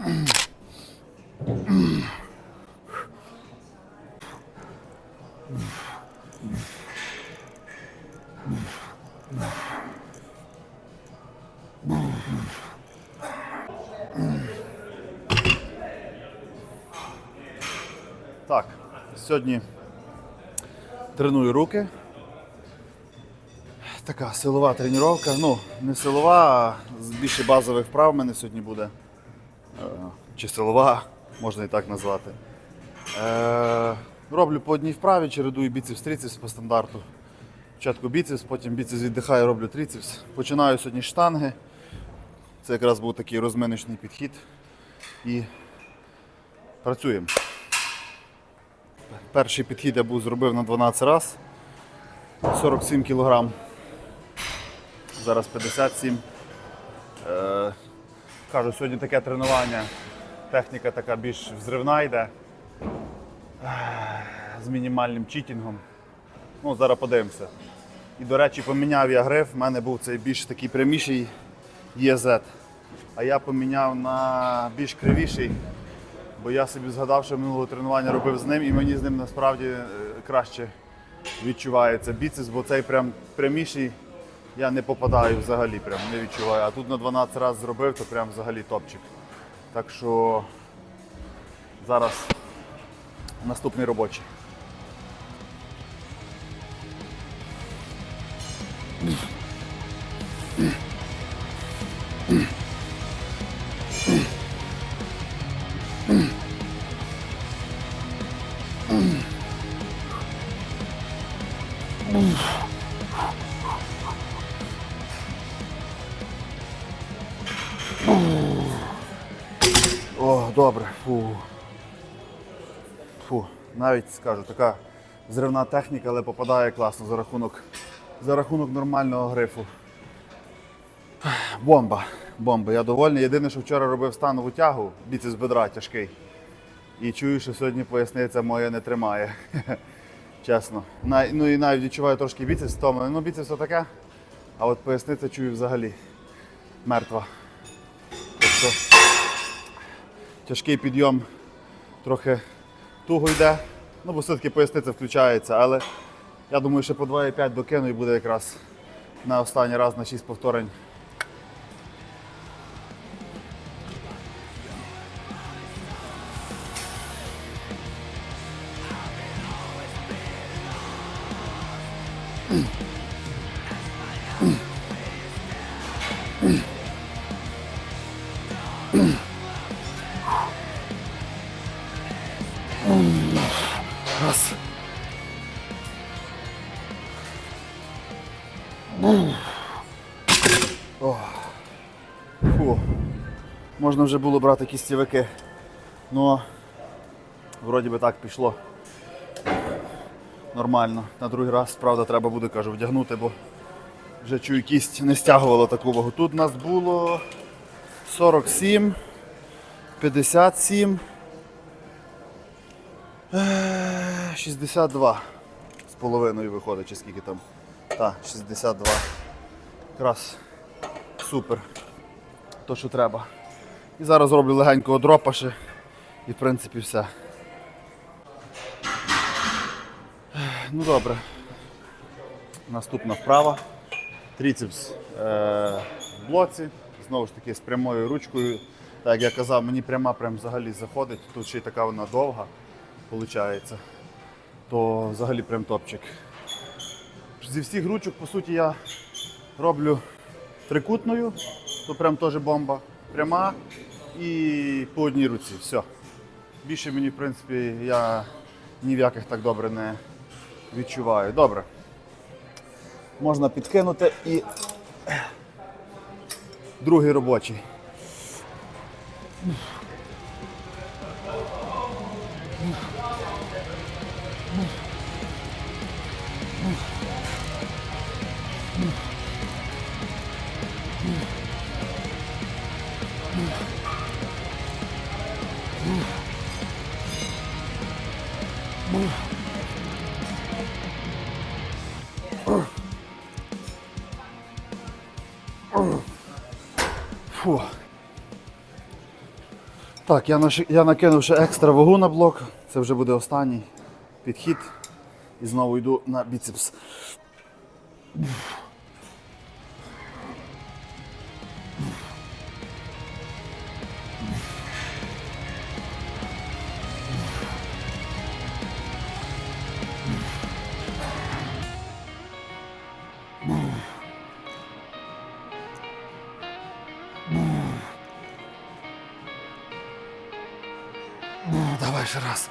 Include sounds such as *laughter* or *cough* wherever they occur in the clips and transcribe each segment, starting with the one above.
Так, сьогодні треную руки. Така силова тренування. Ну, не силова, а більше базових вправ в мене сьогодні буде. Е, Чи силова, можна і так назвати. Е, роблю по одній вправі, чередую біцепс трицепс по стандарту. Спочатку біцепс, потім біцепс віддихаю, роблю трицепс. Починаю сьогодні штанги. Це якраз був такий розминочний підхід. І працюємо. Перший підхід я був зробив на 12 раз. 47 кг. Зараз 57. Кажу, сьогодні таке тренування. Техніка така більш взривна йде. З мінімальним читінгом. Ну, зараз подивимося. І, до речі, поміняв я гриф. У мене був цей більш такий пряміший ЄЗ. А я поміняв на більш кривіший, бо я собі згадав, що минулого тренування робив з ним, і мені з ним насправді е, краще відчувається біцепс, бо цей прям пряміший я не попадаю взагалі, прям не відчуваю. А тут на 12 разів зробив, то прям взагалі топчик. Так що зараз наступний робочий. О, Фу. Фу. Навіть скажу, така зривна техніка, але попадає класно за рахунок, за рахунок нормального грифу. Бомба. Бомба. Я довольний. Єдине, що вчора робив станову тягу, біцепс бедра тяжкий. І чую, що сьогодні поясниця моя не тримає. *laughs* Чесно. Ну і навіть відчуваю трошки біцепс втомлений. Ну, біцепс таке, а от поясниця чую взагалі мертва. Що тяжкий підйом трохи туго йде. Ну, бо все-таки поясниця включається, але я думаю, що по 2,5 докину і буде якраз на останній раз на 6 повторень. Раз. О. Фу. Можна вже було брати кістєвики. Ну, вроді би так пішло. Нормально. На другий раз, правда, треба буде, кажу, вдягнути, бо вже чую, кість не стягувала таку вагу. Тут у нас було 47, 57. Е, 62 з половиною виходить, чи скільки там. Так, 62. Якраз супер. То, що треба. І зараз роблю легенького дропа ще. І в принципі все. Ну добре. Наступна вправа. Тріцепс е, в блоці. Знову ж таки з прямою ручкою. Так як я казав, мені пряма прям взагалі заходить. Тут ще й така вона довга виходить, то взагалі прям топчик. Зі всіх ручок, по суті, я роблю трикутною, то прям теж бомба. Пряма і по одній руці. Все. Більше мені, в принципі, я ні в яких так добре не відчуваю. Добре. Можна підкинути і другий робочий. Фу. Так, я, наш... я накинув ще екстра вагу на блок. Це вже буде останній підхід. І знову йду на біцепс. Ще раз.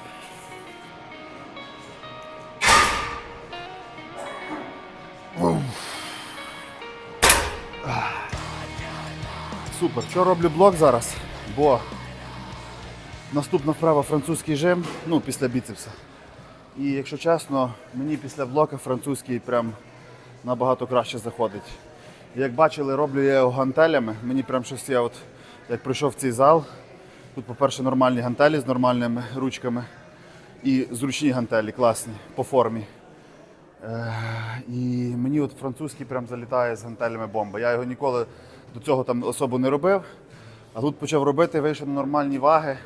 Супер. Що роблю блок зараз? Бо наступна вправа французький жим, ну, після біцепса. І якщо чесно, мені після блока французький прям набагато краще заходить. Як бачили, роблю я його гантелями. Мені прям щось я от, як прийшов в цей зал. Тут, по-перше, нормальні гантелі з нормальними ручками. І зручні гантелі, класні, по формі. Е, і мені от французький прям залітає з гантелями бомба. Я його ніколи до цього там особо не робив. А тут почав робити, вийшов на нормальні ваги.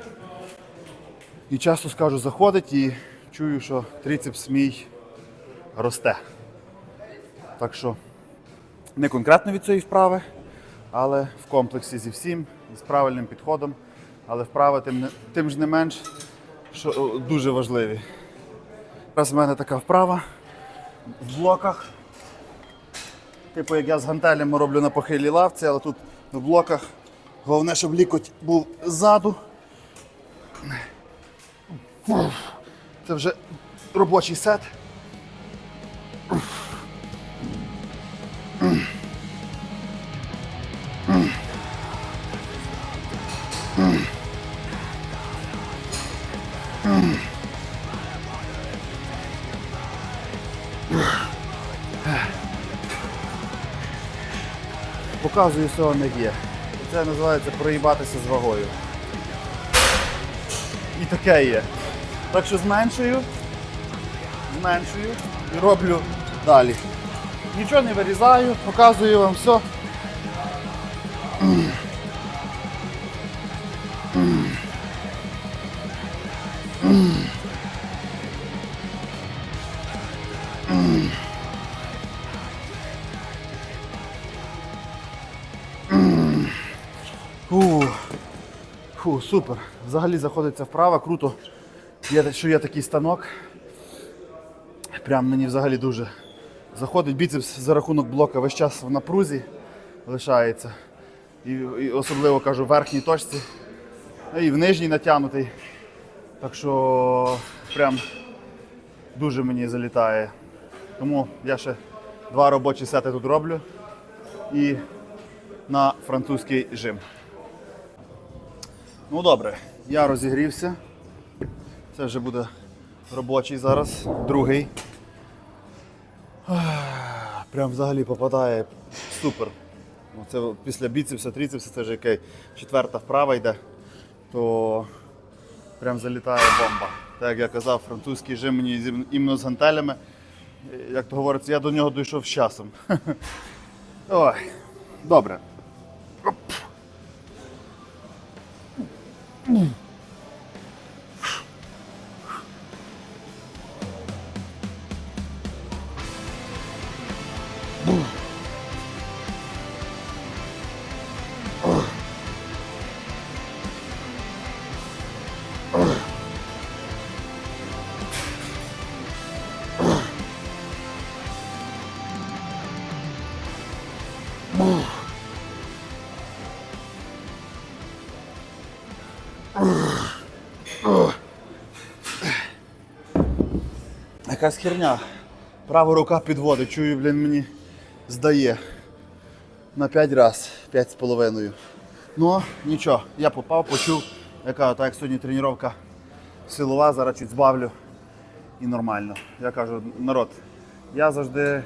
І часто скажу, заходить і чую, що трицепс мій росте. Так що не конкретно від цієї вправи, але в комплексі зі всім, з правильним підходом. Але вправи тим, тим ж не менш, що дуже важливі. Зараз в мене така вправа в блоках. Типу, як я з гантелями роблю на похилій лавці, але тут в блоках головне, щоб лікоть був ззаду. Це вже робочий сет. Показую, що воно є. Це називається проїбатися з вагою. І таке є. Так що зменшую, зменшую і роблю далі. Нічого не вирізаю, показую вам все. Супер. Взагалі заходиться вправо, круто. Є, що є такий станок. Прям мені взагалі дуже заходить. Біцепс за рахунок блока весь час в напрузі лишається. І, і особливо кажу в верхній точці. Ну, І в нижній натягнутий. Так що прям дуже мені залітає. Тому я ще два робочі сети тут роблю. І на французький жим. Ну добре, я розігрівся. Це вже буде робочий зараз, другий. Прям взагалі попадає супер. Ну, Це після біцепса, трицепса, це вже який четверта вправа йде, то прям залітає бомба. Так як я казав, французький жим мені іменно з гантелями. Як то говориться, я до нього дійшов з часом. *laughs* Ой, добре. Mm. Якась херня. Права рука підводить, чую, блін, мені здає. На 5 раз, 5 з половиною. Ну, нічого, я попав, почув, яка так як сьогодні тренування силова, зараз чуть збавлю і нормально. Я кажу, народ, я завжди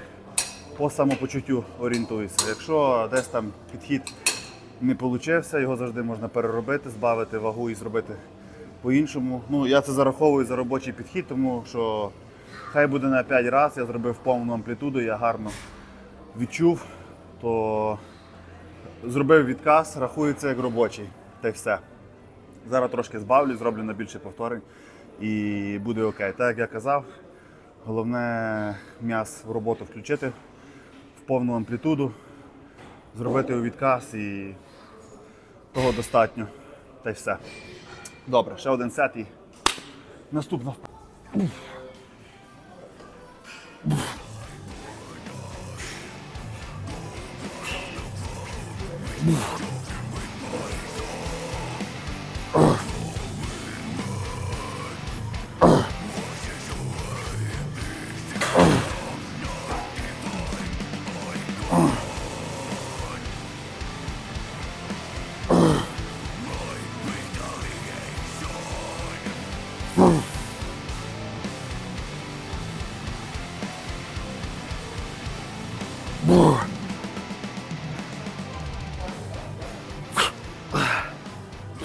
по самопочуттю орієнтуюся. Якщо десь там підхід не вийшов, його завжди можна переробити, збавити вагу і зробити по-іншому. Ну, я це зараховую за робочий підхід, тому що хай буде на 5 разів, я зробив повну амплітуду, я гарно відчув, то зробив відказ, рахується як робочий. Та й все. Зараз трошки збавлю, зроблю на більше повторень і буде окей. Так як я казав, головне м'яс в роботу включити в повну амплітуду, зробити у відказ і того достатньо. Та й все. Добре, ще один сет і наступна. me.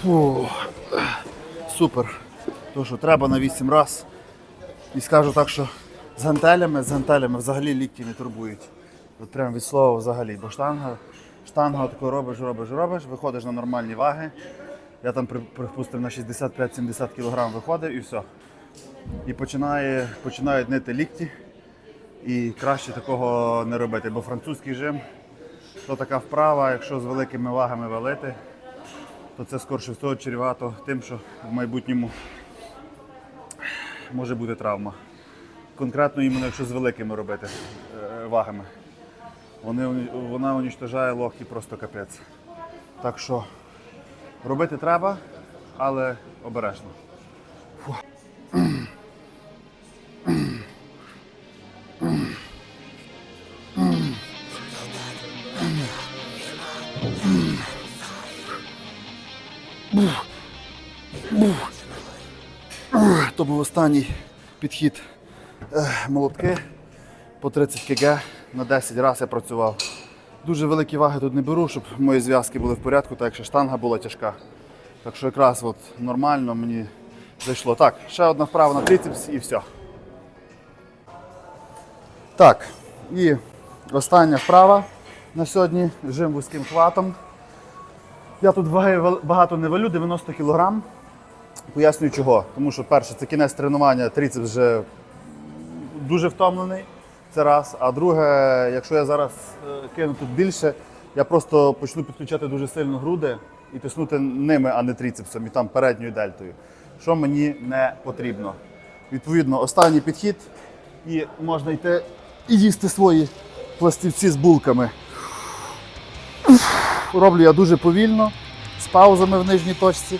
Фу. Супер. То, що треба на 8 раз. І скажу так, що з гантелями, з гантелями взагалі лікті не турбують. От прям від слова взагалі. Бо штанга, штанга тако робиш, робиш, робиш, виходиш на нормальні ваги. Я там, припустив, на 65-70 кг виходив і все. І починає, починають нити лікті. І краще такого не робити, бо французький жим то така вправа, якщо з великими вагами валити, то це скорше всього чревато тим, що в майбутньому може бути травма. Конкретно іменно якщо з великими робити е, вагами. Вони, вона унічтожає легкі просто капець. Так що робити треба, але обережно. То був останній підхід молотки по 30 кг на 10 разів я працював. Дуже великі ваги тут не беру, щоб мої зв'язки були в порядку, так як штанга була тяжка. Так що якраз от нормально мені зайшло. Так, ще одна вправа на трицепс і все. Так, і остання вправа на сьогодні жим вузьким хватом. Я тут ваги багато не валю, 90 кг. Пояснюю чого. Тому що перше, це кінець тренування, трицепс вже дуже втомлений. Це раз. А друге, якщо я зараз е, кину тут більше, я просто почну підключати дуже сильно груди і тиснути ними, а не трицепсом, і там передньою дельтою. Що мені не потрібно. Відповідно, останній підхід, і можна йти і їсти свої пластівці з булками. Роблю я дуже повільно, з паузами в нижній точці.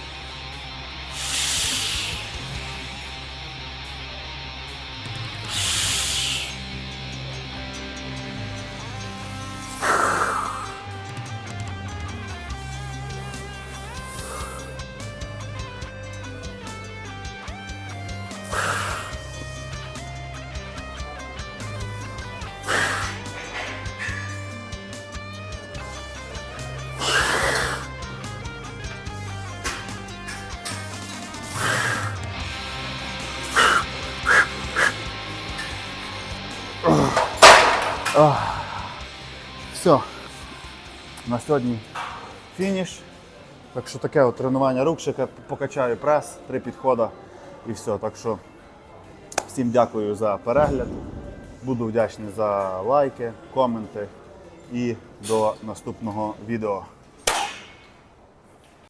Все. На сьогодні фініш. Так що таке от тренування рук, ще покачаю прес, три підходи і все. Так що всім дякую за перегляд. Буду вдячний за лайки, коменти і до наступного відео.